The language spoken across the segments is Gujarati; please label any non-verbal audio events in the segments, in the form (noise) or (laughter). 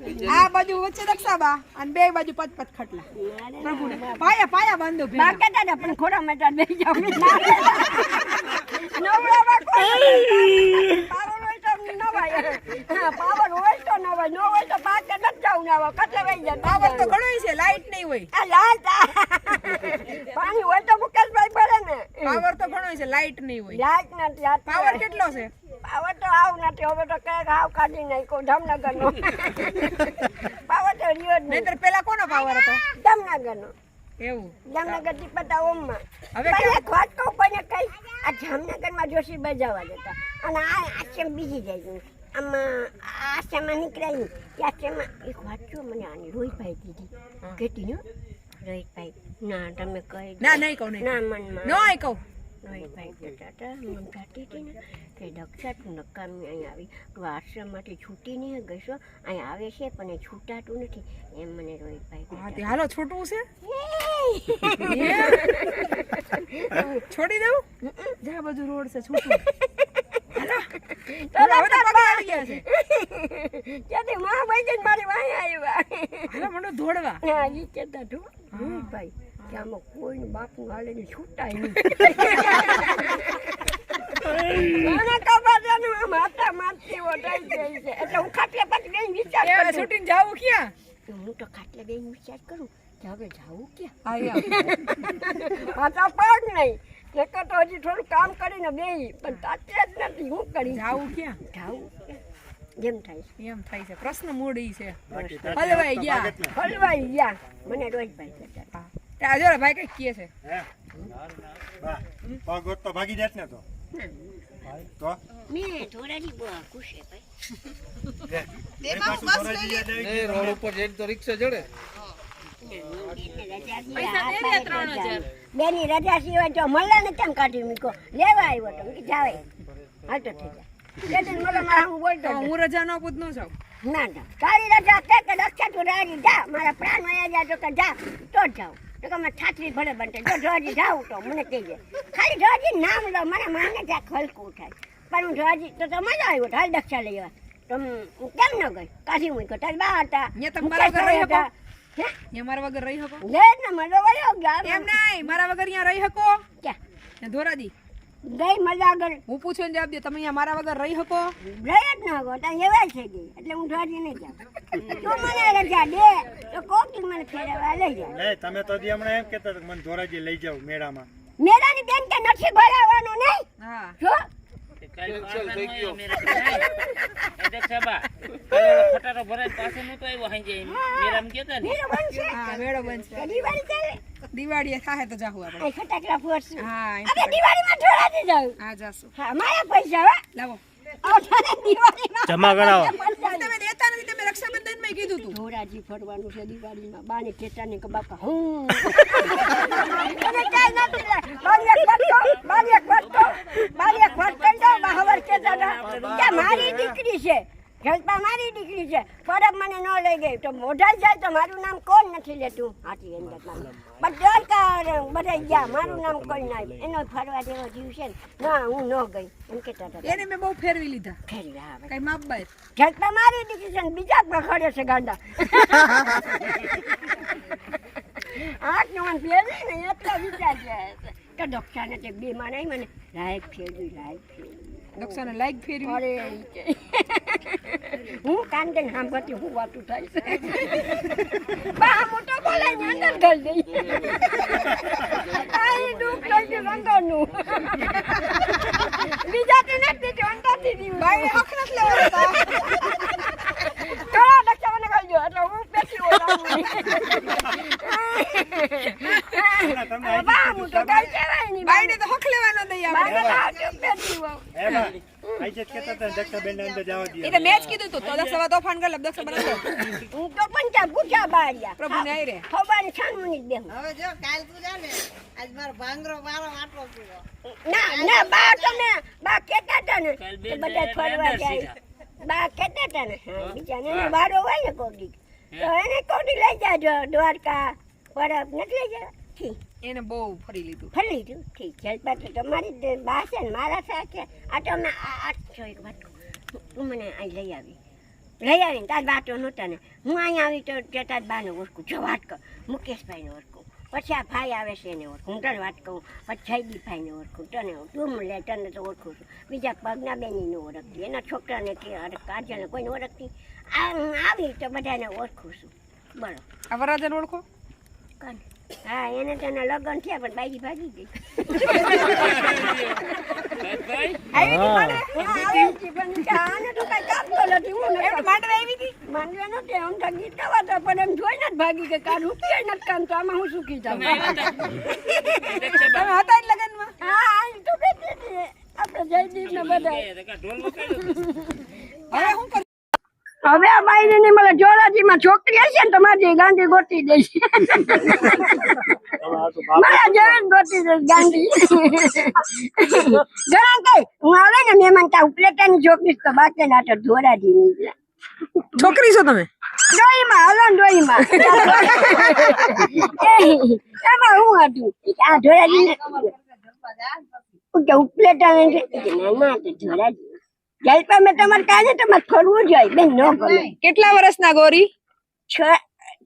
આ બાજુ વચ્ચે દક્ષાબા અને બે બાજુ પચ પચ ખટલા. પ્રભુને. પાયા પાયા બાંધો ભેગા. બા કહેતા પણ ખોરા મેટા બેસી જાવ નવડાવા કોઈ પાવર હોય તો હા પાવર હોય તો ન હોય તો બા કે નથી ના નવા કટલે વહી જાય પાવર તો ઘણો છે લાઈટ નહીં હોય. આ લાલ પાણી હોય તો મુકેશભાઈ ભરે ને. પાવર તો ઘણો છે લાઈટ નહીં હોય. લાઈટ નથી પાવર કેટલો છે? પાવર તો આવ નથી હવે તો કંઈક આવ કાઢી નાખ્યો જામનગર નો પાવર તો રહ્યો જ નહીં. પેલા કોનો પાવર હતો? જામનગર નો એવું જામનગરથી પતા ઓમમાં હવે એક વાત કહું પણ કઈ આ જામનગરમાં જોશી બજાવવા દેતા અને આ આશ્રમ બીજી જાય આમાં આશ્રમમાં નીકળાય આશ્રમમાં એક વાત જો મને આની રોહિતભાઈ કીધી. કેતી રોહિતભાઈ. ના તમે કહી ના નહીં કહું ના મનમાં. નહીં કહું. હતા હતી ને કે દક્ષા તું નકામી અહીં આવી તું આશ્રમમાંથી છૂટી નહીં ગઈ છો અહીં આવે છે પણ એ છૂટાતું નથી એમ મને રોહિતભાઈ હા તે હાલો છૂટવું છે છોડી દઉં જા બાજુ રોડ છે છૂટું ભાઈ મારી વાય આવ્યા હાલો હા ઈ કહેતા હતું રોહિતભાઈ કે આમાં કોઈને બાપનું હાલે ને છૂટાય નહીં. છે હાથા મારતી વટાઈ ગઈ છે. એટલે હું ખાટલે પાછી બેન વિચાર કરું. છૂટીને જાવું ક્યાં? હું તો ખાટલે બેન વિચાર કરું કે હવે જાવું ક્યાં? પાછા પગ નહીં. નકર તો હજી થોડું કામ કરીને બે પણ તાતે જ નથી. હું કરી? જાવું ક્યાં? જાવું ક્યાં? જેમ થાય છે. એમ થાય છે. પ્રશ્ન ઈ છે. હલવાઈ ગયા. હલવાઈ ગયા. મને રોજભાઈ ભાઈ હતા. તે ભાઈ કઈ કહે છે. હે? પગ તો ભાગી જાત ને તો. તો? મેં થોડાથી બહુ ખુશ ભાઈ. લે, વળી પાછું ધોરાજી યાદ રોડ ઉપર જઈને તો રિક્ષા જડે બેની રજા સિવાય તો મળે ને કેમ કાઢી મૂકો? લેવા આવ્યો તો કે જાવે. તો થઈ જાય. મારા હું રજા નો પૂછ ન જાઉં. ના ના. તારી રજા કે કે લક્ષા તું રાજી જા. મારા પ્રાણ વયા કે જા તો જાઉં. તો કે છાત્રી ભલે બનતે જો જોજી જાઉં તો મને કહેજે. ખાલી જોજી નામ લો મને માને ત્યાં ખલકું થાય. પણ હું જોજી તો તો મજા આવ્યો હાલ દક્ષા લઈ આવ્યા. તો હું કેમ ન ગઈ? કાઢી હું તારી બા હતા તમે મારા વગર રહી શકો? હે? અહીંયા મારા વગર રહી શકો? લે ને એમ નહીં મારા વગર અહીંયા રહી શકો? ક્યાં? ને ધોરાજી. ગઈ મજા આગળ. હું પૂછું ને જવાબ દે તમે અહીંયા મારા વગર રહી શકો? રહી જ ન હકો ત્યાં એવા છે ગઈ એટલે હું જોજી નહીં જાઉં. તું મને રજા દે. તો કોકી મને ફેરવા લઈ જાય લે તમે તો દી હમણાં એમ કહેતા કે મને ધોરાજી લઈ જાવ મેળામાં. મેળાની બેન કે નથી ભરાવાનું નહીં? હા. જો. ફટારો ભરાય પાસે નતો આવ્યો હાંજે મેરામ કેતા ને? મેળો બનશે મેળો બનશે દિવાળી ચાલે. દિવાળીએ થાહે તો જાહું આપણે. ફટાકડા ફોડશું હા આપણે દિવાળીમાં ઢોળાતી જાવ હા જાશું. હા મારા પૈસા હો. લાવો. જમા કરાવો. તમે દેતા નથી તમે રક્ષાબંધનમાં કીધું તું. ધોરાજી ફરવાનું છે દિવાળીમાં. બાને કેતા ને કે બાપા હું? તમે કાઈ નથી બાને ખોટો બાને ખોટો બાને ખોટો તો બહાવર હતા. કે મારી દીકરી છે. જલપા મારી દીકરી છે. પરબ મને ન લઈ ગઈ. તો મોઢા જાય તો મારું નામ કોણ નથી લેતું? હાથી અંદર બધા બધા ગયા. મારું નામ કોઈ ના. એનો ફરવા જેવો જીવ છે ને. હું ન ગઈ. એમ કેતા હતા. એને મેં બહુ ફેરવી લીધા. ફેરવી આવે કઈ માપ બાય જલપા મારી દીકરી છે બીજા પ્રખડે છે ગાંડા. (laughs) આઠ નો ફેરવી ને એટલા વિચાર છે. તો ડોક્ટરને તે બે મને લાયક ફેરવી લાયક ફેરવી. ડોક્ટરને લાઈક ફેરવી? અરે. હું કાન કઈ સાંભળતી હું વાતું થાય છે. બા મોટો બોલે અંદર ઘર દઈ આ દુઃખ થઈ ગયું રંગરનું બીજા તે નથી દીધું અંદરથી દીધું ભાઈ હક નથી લેવાનો ડક્ષા મને ખાઈ ગયો એટલે હું બેઠી ઓલા બા મોટો તો કઈ કહેવાય નહીં બાઈને તો હક લેવાનો દઈ આપણે બાઈને તો હાચું પેટી હોઉં. હે બા, આઈ જ કહેતા હતા ને દક્ષાબેનને અંદર જવા દે. એ તો મેં જ કીધું તું તો દક્ષા તોફાન કરી લે દક્ષા બનાવો હું તો પંચા પૂછ્યા બારિયા પ્રભુને આઈ રે ખબર છાનમુની જ બેહું હવે જો કાલ તું જા ને આજ મારો ભાંગરો મારો આટલો પીવો. ના ના બા તમે બા કહેતા હતા ને કાલ કે બેન બધા ફરવા જાય. બા હતા ને બીજા ને એને વારો હોય ને કોડી તો એને કોડી લઈ જાજો દ્વારકા પરબ નથી લઈ જવા એને બહુ ફરી લીધું. ફરી લીધું? ઠીક જલપા તો તમારી બા છે ને મારા સાથે. આ તો અમે આ છો એક વાત. તું મને અહીં લઈ આવી. લઈ આવીને તાર વાતો નહોતા ને. હું અહીંયા આવી તો તે તાર બાને ઓળખું. જો વાત કર મુકેશભાઈને ઓળખું. પછી આ ભાઈ આવે છે એને ઓળખું. હું તને વાત કહું. પછી જયદીપભાઈને ઓળખું. તને તું લે તને તો ઓળખું છું. બીજા પગના બેનીને ઓળખતી. એના છોકરાને કે કાજલને કોઈને ઓળખતી? આ હું આવી તો બધાને ઓળખું છું. બરાબર આ વરરાજાને ઓળખો? કોણ હા એને તને લગ્ન થયા પણ બાઈજી ભાગી ગઈ. તો તો તો ભાગી કે કાલ રૂપિયા નથી કામ તો આમાં હું સુખી જાઉં તમે હતા લગ્નમાં? હા તો આપણે જયદીપ ને બધા તો હવે હવે આ બાઈને ની મને જોરાજીમાં છોકરી હશે ને તો મારી ગાંધી ગોતી દઈશ. મારા જેવી ગોતી દઈશ ગાંધી. કઈ? હું આવે ને મહેમાન તા ઉપલેટાની છોકરી તો બાકી ના તો જોરાજી નીકળ્યા છોકરી છો તમે? ડોહીમાં હલો ને એમાં હું હતું? આ ઉપલેટા ના ના તો ધોરાજી. જલપા મેં તમારે ફરવું જોઈએ બેન ન ગમે કેટલા વર્ષના ગોરી? છ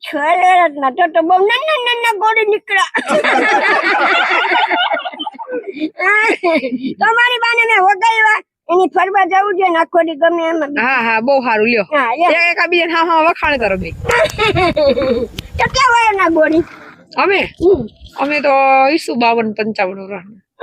છ વર્ષના તો તો બહુ નાના નાના ગોળી નીકળ્યા. (laughs) તમારી બાને મેં વગાડ્યા એની ફરવા જવું જોઈએ આખો દી ગમે એમ. હા હા બહુ સારું લ્યો. હા એક બીજા હા હા વખાણ કરો ભાઈ કેટલા વર્ષના ગોળી અમે? અમે તો ઈસુ બાવન પંચાવન વર્ષ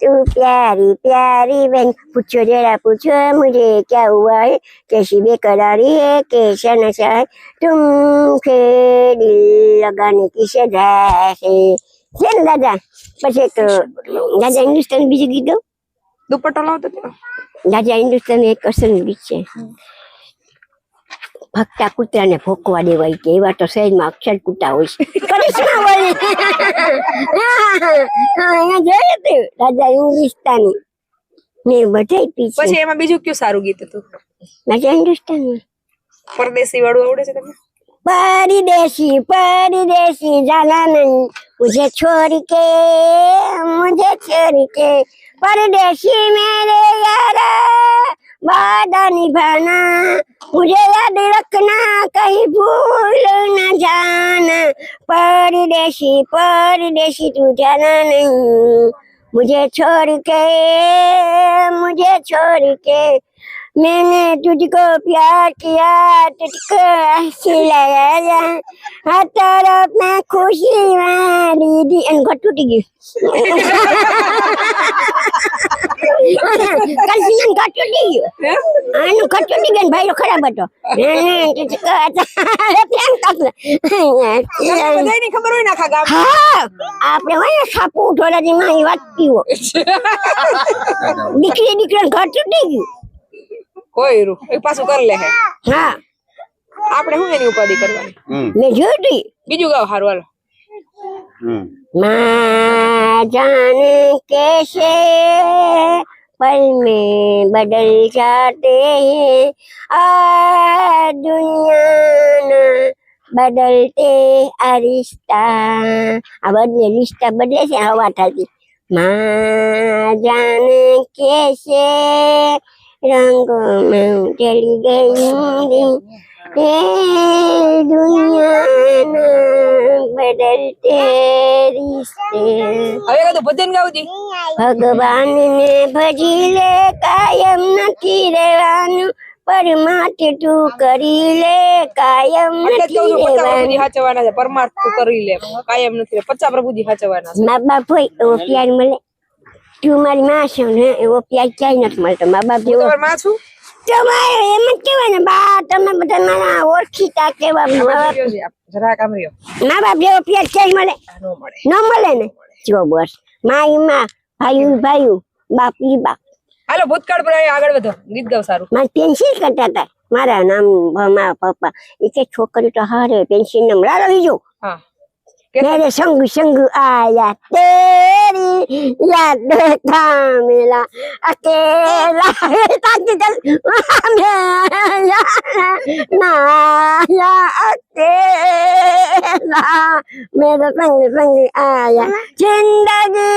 तू प्यारी प्यारी बन पूछो जरा पूछो मुझे क्या हुआ है कैसी बेकरारी है कैसा नशा है तुम दिल लगाने की सजा है છે ને દાદા પછી એક દાદા હિન્દુસ્તાન બીજું ગીત ગાઉં દુપટ્ટો લાવતો હતો. રાજા હિન્દુસ્તાન એક અસલ ગીત છે ભક્તા કૂતરાને ભોકવા દેવાય કે એવા તો શહેરમાં અક્ષર કૂતા હોય. છે કરિશ્મા વળી જોયું તે. રાજા હિન્દુસ્તાની ને બધાય પી પછી એમાં બીજું કયું સારું ગીત હતું? રાજા હિન્દુસ્તાની. પરદેશી વાળું આવડે છે તમને? પરદેશી પરદેશી જાના નહીં. મુજે છોરી કે મુજે છોરી કે. પરદેશી મેરે યારા. वादा निभाना मुझे याद रखना कहीं भूल न जाना। परदेशी परदेशी तू जाना नहीं। मुझे छोड़ के मुझे छोड़ के मैंने तुझको प्यार किया तुझको सिलाया हर तरफ मैं खुशी मारी दी અને ઘર તૂટી ગયું કલ્પનાનું ઘર તૂટી ગયું આનું ઘર તૂટી ગયું ને ભાઈરો ખરાબ હતો બધાયની ખબર હોય ને આખા ગામ હા આપણે હોય ને સાપુ ધોરાજી માં એ વાત પીવો દીકરી દીકરાનું ઘર તૂટી ગયું કોઈ રૂ એ પાછું કરી લે હે હા આપણે શું એની ઉપાધિ કરવાની મેં જોયું તું બીજું ગાવ હારું હાલો माँ जाने कैसे पल में बदल जाते हैं आ दुनिया बदलते आ रिश्ता આ બદલે રિશ્તા બદલે છે હવા થતી માં જાને કેસે રંગોમાં ચડી ગઈ હે દુનિયાના બદલતે રિશ્તે હવે તો ભજન ગાવજી ભજી લે કાયમ નથી રહેવાનું પરમાર્થ તું કરી લે કાયમ નથી રહેવાનું. હાચવાના છે પરમાર્થ તું કરી લે. કાયમ નથી પચા પ્રભુજી હાચવાના મા બાપ હોય તો પ્યાર મળે. તું મારી માં છે ને એવો પ્યાર ક્યાંય નથી મળતો. મા બાપ જેવો માં છું? તમારે એમ જ કહેવાય ને બા તમે બધા મારા ઓળખીતા કેવા મા બાપ રહ્યો જરા કામ રહ્યો. મા બાપ જેવો પ્યાર ક્યાંય મળે? મળે. ન મળે ને? જો બસ. માયમાં ભાઈ ભાઈ બાપ ઈ બાપ. હાલો ભૂતકાળ પર આગળ વધો. ગીત ગાવ સારું. મારે પેન્સિલ કરતા હતા. મારા નામ મારા પપ્પા. એ કે છોકરી તો હારે પેન્સિલ નામ લાલો જો હા. मेरे संग संग आया तेरी याद था मिला अकेला ताकि चल नाया अकेला मेरे संग संग आया जिंदगी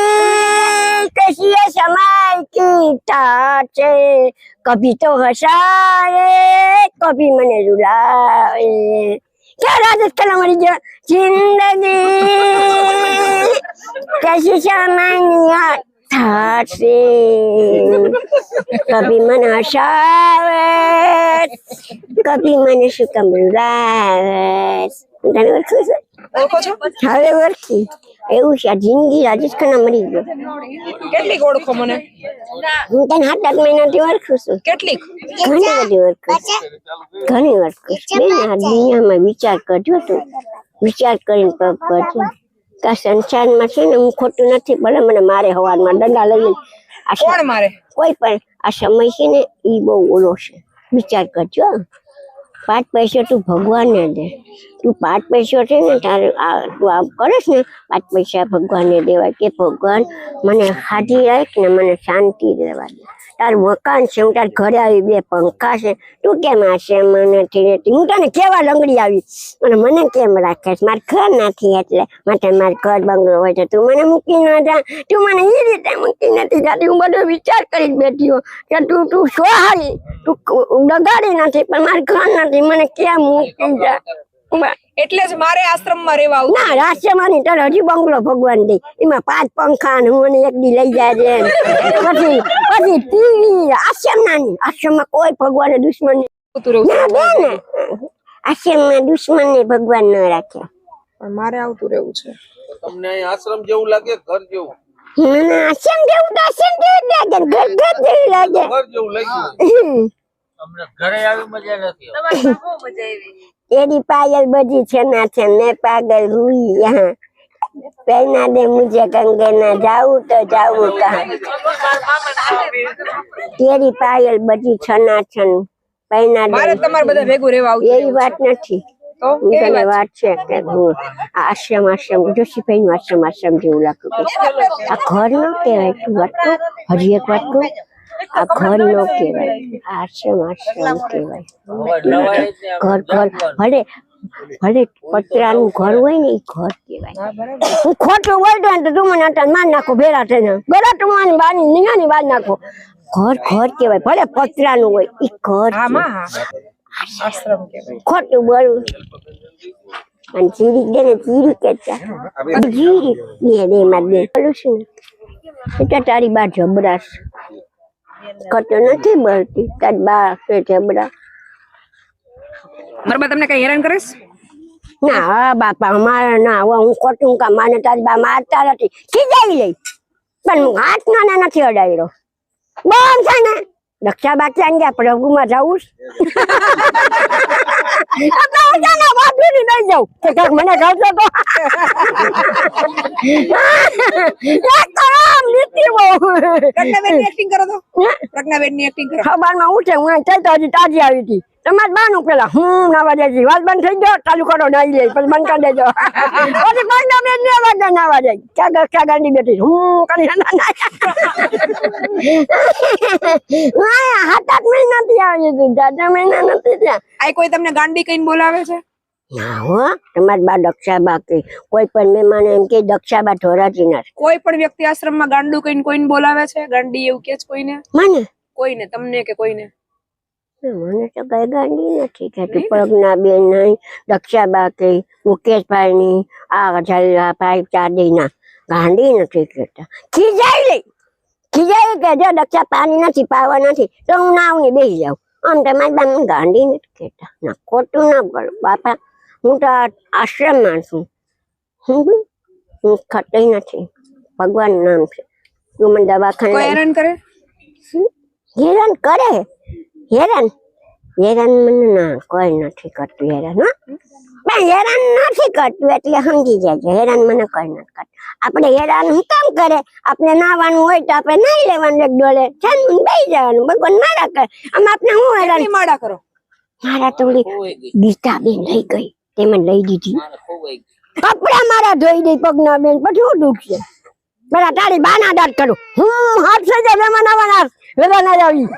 कैसी है समय की टाट से कभी तो हंसाए कभी मन रुलाए क्या राजत कला मरी जो जिंदगी कैसी सामान्य था से कभी मन हसावे कभी मन सुकम रुलावे તને ઓળખું છું? ઓળખો છો હવે ઓળખી એવું છે આ જિંદગી રાજસ્થાન મરી ગયો. કેટલીક ઓળખો મને? હું તને સાત આઠ મહિનાથી ઓળખું છું. કેટલીક? ઘણી બધી ઓળખું ઘણી ઓળખું બેન આ દુનિયામાં વિચાર કરજો તું. વિચાર કરીને પગ કરજો કે સંસારમાં છે ને હું ખોટું નથી ભલે મને મારે હવારમાં દંડા લઈ લઈને આ કોણ મારે? કોઈ પણ આ સમય છે ને એ બહુ ઓલો છે. વિચાર કરજો પાંચ પૈસા તું ભગવાનને દે. તું પાંચ પૈસા છે ને, તારે આ તું આમ કરીશ ને પાંચ પૈસા ભગવાનને દેવાય કે ભગવાન મને હાજી રાખ ને મને શાંતિ દેવા દે. તારું મકાન છે, હું તાર ઘરે આવી બે પંખા છે. તું કેમ આ છે નથી રહેતી? હું તને કેવા લંગડી આવી અને મને કેમ રાખે મારે ઘર નથી એટલે. માટે મારે ઘર બંગલો હોય તો તું મને મૂકી ન જા. તું મને એ રીતે મૂકી નથી જાતી. હું બધો વિચાર કરી જ બેઠી હો કે તું તું સોહારી. તું ડગાડી નથી, પણ મારે ઘર નથી. મને કેમ મૂકી જા? એટલે જ મારે આશ્રમમાં રહેવા આવું ના રાષ્ટ્રમાની તને હજી બંગલો ભગવાન દે. એમાં પાંચ પંખા ને હું એક દી લઈ જાય છે પછી પછી ટીવી આશ્રમ નાની આશ્રમમાં કોઈ ભગવાન દુશ્મન નહીં. આવતું રહેવું ના બેન. આશ્રમમાં દુશ્મન ને ભગવાન ન રાખ્યા. પણ મારે આવતું રહેવું છે. તમને અહીં આશ્રમ જેવું લાગે ઘર જેવું? મને આશ્રમ જેવું તો આશ્રમ જેવું લાગે. ઘર ઘર જેવું લાગે. ઘર જેવું લાગ્યું. અમને ઘરે આવી મજા નથી. तेरी पायल बजी છે ના છે मैं पागल हुई यहाँ पहना दे मुझे कंगे ना जाऊं तो जाऊं कहाँ તેરી પાયલ બજી છના છન પૈના મારે દે તમારે બધા ભેગું રહેવા આવું એવી વાત નથી તો હું કેવી તને વાત વાત છે કે હું આ આશ્રમ આશ્રમ જોશીભાઈ નું આશ્રમ આશ્રમ જેવું લાગતું હતું આ ઘર નો કહેવાય તું વાત કહું? હજી એક વાત કહું આ ઘર નો કહેવાય. આશ્રમ આશ્રમ કહેવાય. ઘર ઘર ભલે ભલે પતરાનું ઘર હોય ને એ ઘર કહેવાય. હું ખોટું બોલતો હોય ને તો તું મને અટાણ માર નાખો ભેરા થઈને. તું મારી બાની નિયાની બાર નાખો. ઘર ઘર કહેવાય. ભલે પતરાનું હોય એ ઘર હા કહેવાય. માં હા. આશ્રમ કહેવાય. ખોટું બોલવું અને જીરી દે ને જીરી કેતા. જીરી દે દે માં દે. બોલું છું તારી બા જબરાશ ખોટું નથી મળતી. તાર બા છે જબરા. મારા બા તમને કઈ હેરાન કરીશ ના હા બાપા અમારે ના હવે હું ખોટું કામ માને તાર બા મારતા નથી. ખીજાઈ લઈ પણ હું હાથ નાના નથી અડાયરો. બોલ છે ને દક્ષા બાકી આંગ્યા પ્રભુમાં જવું હું છે ને નહીં જાઉં કે કાંઈક મને ગમતો તો. એક તો આમ નીતિ બહુ પ્રજ્ઞાબેનની એક્ટિંગ કરો. તો પ્રજ્ઞાબેનની એક્ટિંગ કરો ખબરમાં ઉઠે હું ચાલતો હજી તાજી આવી હતી. તમારે બાનું પેલા હું નાવા જાય વાત બંધ થઈ ગયો ચાલુ કરો નાઈ લે પછી બંધ કરી દેજો. પછી બંધ બેન ને વાગે નાવા જાય ક્યાં ક્યાં ગાંડી બેઠી હું કરી હાથ આઠ મહિના થી આવી હતી દાદા મહિના નથી ત્યાં આ કોઈ તમને ગાંડી કહીને બોલાવે છે? ના હો. તમારી બા દક્ષાબા કે કોઈ પણ મહેમાન એમ કે દક્ષાબા ધોરાજી ના કોઈ પણ વ્યક્તિ આશ્રમમાં ગાંડું કઈ કોઈને બોલાવે છે? ગાંડી એવું કે કોઈને? મને? કોઈને તમને કે કોઈને? મને તો કઈ ગાંડી નથી કહેતી પગના બેન નહીં દક્ષાબા કે મુકેશભાઈ ની આ જલ્લા ભાઈ ચાદી ના ગાંડી નથી કહેતા. ખીજાઈ લઈ ખીજાઈ કે જો દક્ષા પાણી નથી પાવા નથી તો હું નાવ ને બેસી જાઉં. આમ તમારી બા ગાંડી નથી કહેતા. ના ખોટું ના બોલો. બાપા હું તો આશ્રમ આશ્રમમાં છું. હું હું ખટી નથી. ભગવાન નામ છે. તું મને દવાખાને હેરાન કરે? હેરાન કરે? હેરાન? હેરાન મને ના કોઈ નથી કરતું હેરાન હો. પણ હેરાન નથી કરતું એટલે સમજી જાય હેરાન મને કોઈ નથી કરતું. આપણે હેરાન હું કામ કરે? આપણે નાવાનું હોય તો આપણે નાઈ લેવાનું એક ડોલે. છાનમુન બેસી જવાનું. ભગવાન મારા કરે. આમ આપણે હું હેરાન? મારા કરો. મારા તો ગીતા બેન લઈ ગઈ. તેમાં લઈ દીધી. કપડા મારા ધોઈ દઈ પગના બેન. પછી હું દુખશે બરા તારી બાના દાંત કરું. હું હાથ સજા આવવાના વેલા ના આવી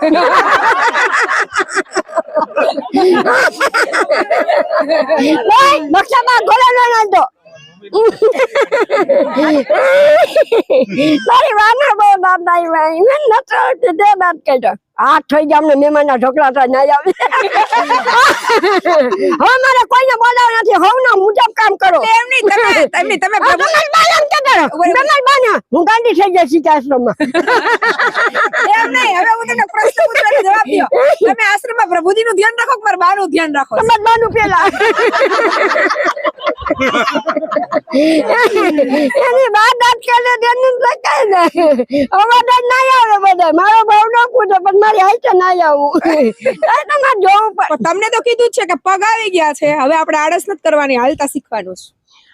બક્ષામાં ગોળો ન નાખતો તારી વાના બહુ બાપ ભાઈ મેં નતો તે બાપ કહેજો આ થઈ ગયા અમને મહેમાનના ઢોકળા થાય ના આવે. હવે મારે કોઈને બોલાવ નથી. હોવ ના મુજબ કામ કરો. એમની તમે એમની તમે તમારી બાને કેમ કરો? તમારી બાને. હું ગાંડી થઈ જાય ઈ આશ્રમમાં. એમ નહીં હવે હું તમને પ્રશ્ન પૂછવાનો જવાબ દો તમે આશ્રમમાં પ્રભુજીનું ધ્યાન રાખો કે મારા બાનું ધ્યાન રાખો? તમારી બાનું પેલા. એની બા દાંત કરે તેનું લખાય ને અમારે ના આવે બધા. મારો ભાવ ન પૂછે પણ મારી હાઈટે ના આવું. (laughs) તમારે જોવું પડે. પણ તમને તો કીધું જ છે કે પગ આવી ગયા છે. હવે આપણે આળસ નથી કરવાની હાલતા શીખવાનું છે.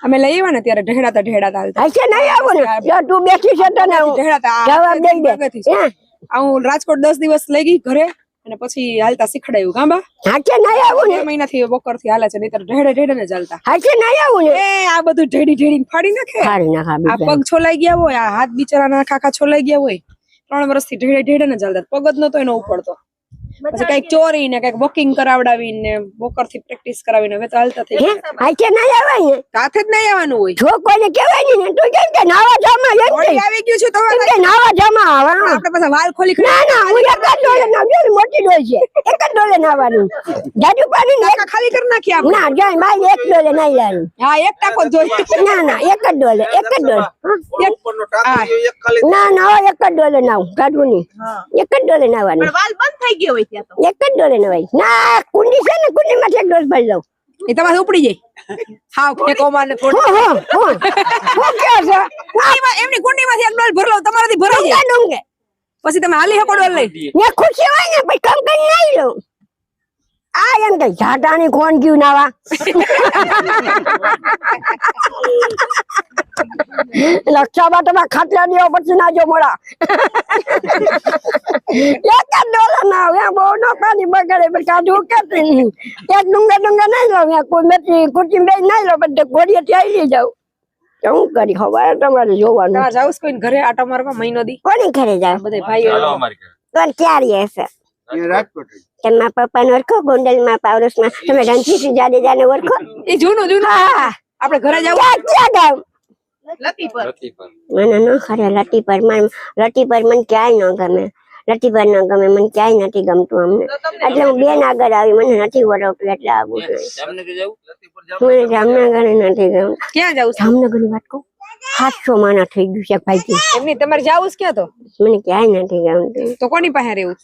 અમે લઈ આવ્યા ને ત્યારે ઢેડાતા ઢેડાતા હાલતા. હાઈટે નહીં આવું ને. તું બેઠી છે તને હું ઢેડાતા જવાબ દઈ દે. હે? રાજકોટ દસ દિવસ લઈ ગઈ ઘરે અને પછી હાલતા શીખડાયું. ગાંબા હાચે ના આવું ને. ને મહિનાથી બપોરથી હાલે છે નહીતર ઢેડે ઢેડે ને ચાલતા હાચે ના આવું ને. એ આ બધું ઢેડી ઢેડી ફાડી નાખે. ફાડી નાખે આ પગ છોલાઈ ગયા હોય આ હાથ બિચારાના ખાખા છોલાઈ ગયા હોય. ત્રણ વર્ષથી ઢેડે ઢેડે ને ચાલતા પગ જ નતો એનો ઉપડતો. પછી કંઈક ચોરી ને કંઈક વોકિંગ કરાવડાવીને બોકરથી પ્રેક્ટિસ કરાવીને હવે તો હાલતા થઈ હે? ગયા હાઈટે ના આવાય ને હાથે જ નહીં આવવાનું હોય. જો કોઈને કહેવાય ને તું કેમ કે નાવા જામાં આવી ગયું છે તો કે નાવા જામાં આવવાનું? આપણે પાછા વાલ ખોલી ના ના હું એક જ ડોલે નાવ્યો ને મોટી ડોલ છે. એક જ ડોલે નાવાનું જાજુ પાણી ને ખાલી કરી નાખી આપણે. ના જાય માય એક ડોલે નહીં લેવાનું હા એક ટાકો જોઈ. જોઈએ ના ના એક જ ડોલે એક જ ડોલે. ઓલો ઉપરનો ટાંકો એક ખાલી. ના ના એક જ ડોલે નાવ કાઢવું નહીં. એક જ ડોલે નાવાનું વાલ બંધ થઈ ગયો હોય. ત્યાં તો. એક જ ડોલે નવાય ના કુંડી છે ને કુંડી માંથી એક ડોલ ભરી દઉં એ તમારે ઉપડી જાય. હા ફેંકો માં ને હો હો હો. કે છે? કુંડીમાં એમની કુંડીમાંથી એક ડોલ તમારાથી ભરાઈ જાય. ડુંગે ડુંગે. પછી તમે હાલી હકો ડોલ લઈ. ને ખુશી હોય ને પછી કામ કરી નાઈ લઉં. આ એમ કે ઝાટાની કોણ ગયું નાવા. લક્ષામાં તમે ખાટલા દેવો પછી નાજો મળા. એક જ ડોલર ના આવે બહુ નો પાણી બગાડે પણ કાઢું કેતી નહીં. એક ડુંગા ડુંગા નહીં લો કોઈ મેથી કુટી બે નહીં લો બધે ઘોડીએ ત્યાં લઈ જાઉં શું કરી હવે તમારે જોવાનું. તમારે જાવ કોઈ ઘરે આટો મારવા મહિનો દી. કોની ઘરે જાય બધે ભાઈઓ. કોણ ક્યારે હશે તમે પપ્પા ને ઓળખો ગોંડલમાં પાવરસમાં તમે રણજીત જાડેજા ને ઓળખો? એ જૂનું જૂનું. હા. આપણે ઘરે જાવ ક્યાં ક્યાં ગામ મને ન ખરે લટી પર મને લટી પર મને ક્યાંય ન ગમે. લટી પર ન ગમે મને ક્યાંય નથી ગમતું અમને. એટલે હું બેન આગળ આવી મને નથી વરવતું એટલે આવું જોઈએ જામનગર મને જામનગર નથી ગમતું. ક્યાં જવું જામનગરની વાત કહું? સાતસો માના થઈ ગયું છે ભાઈ એમની તમારે જાવું છે ક્યાં તો? મને ક્યાંય નથી ગમતું. તો કોની પાસે રહેવું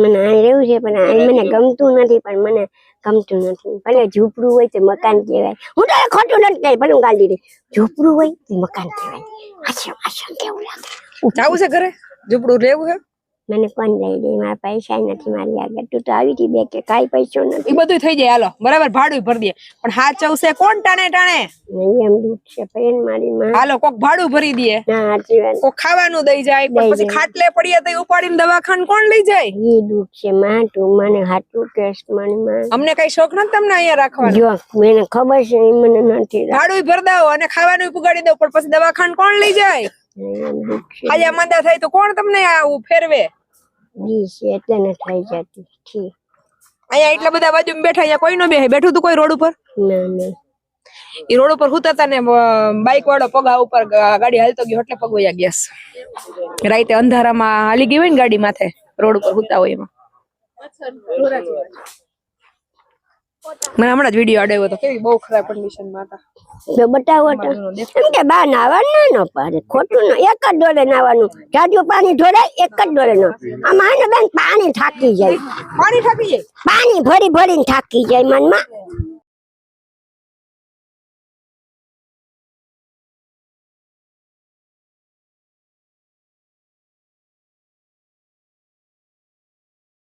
મને અહીં રહેવું છે પણ મને ગમતું નથી પણ મને ગમતું નથી. ભલે ઝૂંપડું હોય તો મકાન કહેવાય. હું તો ખોટું નથી કહી ભલે હું રે દઈ ઝૂંપડું હોય તો મકાન કહેવાય. આશ્રમ આશ્રમ કેવું લાગે? જાવું છે ઘરે? ઝૂંપડું રહેવું છે? મને કોણ લઈ દે મારા પૈસા નથી મારી આગળ. તું તો આવી હતી બે કે કાઈ પૈસો એ નથી બધું થઈ જાય હાલો. બરાબર ભાડું ભરી દે. પણ હાથ ચવશે કોણ ટાણે ટાણે? નહીં એમ દુઃખ છે પેન મારી માં. હાલો કોક ભાડું ભરી દે. ના સાચી વાત. કોક ખાવાનું દઈ જાય પણ પછી. ખાટલે પડ્યા તો ઉપાડીને દવાખાન કોણ લઈ જાય? એ દુઃખ છે માં તું મને હાથું કેસ મારી માં. અમને કઈ શોખ નથી તમને અહીંયા રાખવાનો? જો મને ખબર છે એ મને નથી ભાડું ભરી દો અને ખાવાનું પુગાડી દો પણ પછી દવાખાન કોણ લઈ જાય? આજે માંદા થાય તો કોણ તમને આવું ફેરવે? જી એટલે ન થઈ જતી. ઠીક. અહીંયા એટલા બધા બાજુ બેઠા અહીંયા કોઈ નો બેહે બેઠું તું કોઈ રોડ ઉપર? ના રોડ ઉપર હુતા ને બાઈક વાળો પગા ઉપર ગાડી હાલતો ગયો એટલે પગ વયા ગયા. રાતે અંધારામાં હાલી ગઈ હોય ને ગાડી માથે રોડ ઉપર હુતા હોય એમાં. મને હમણાં જ વીડિયો અડાવ્યો હતો. કેવી બહુ ખરાબ કન્ડિશનમાં હતા. જો બતાવો તો. એમ કે બા નાવા ના ન પાડે. ખોટું ન એક જ ડોલે નાવાનું. જાજુ પાણી ઢોળાય એક જ ડોલે નો. આમાં ને બેન પાણી થાકી જાય. પાણી થાકી જાય? પાણી ભરી ભરીને થાકી જાય મનમાં.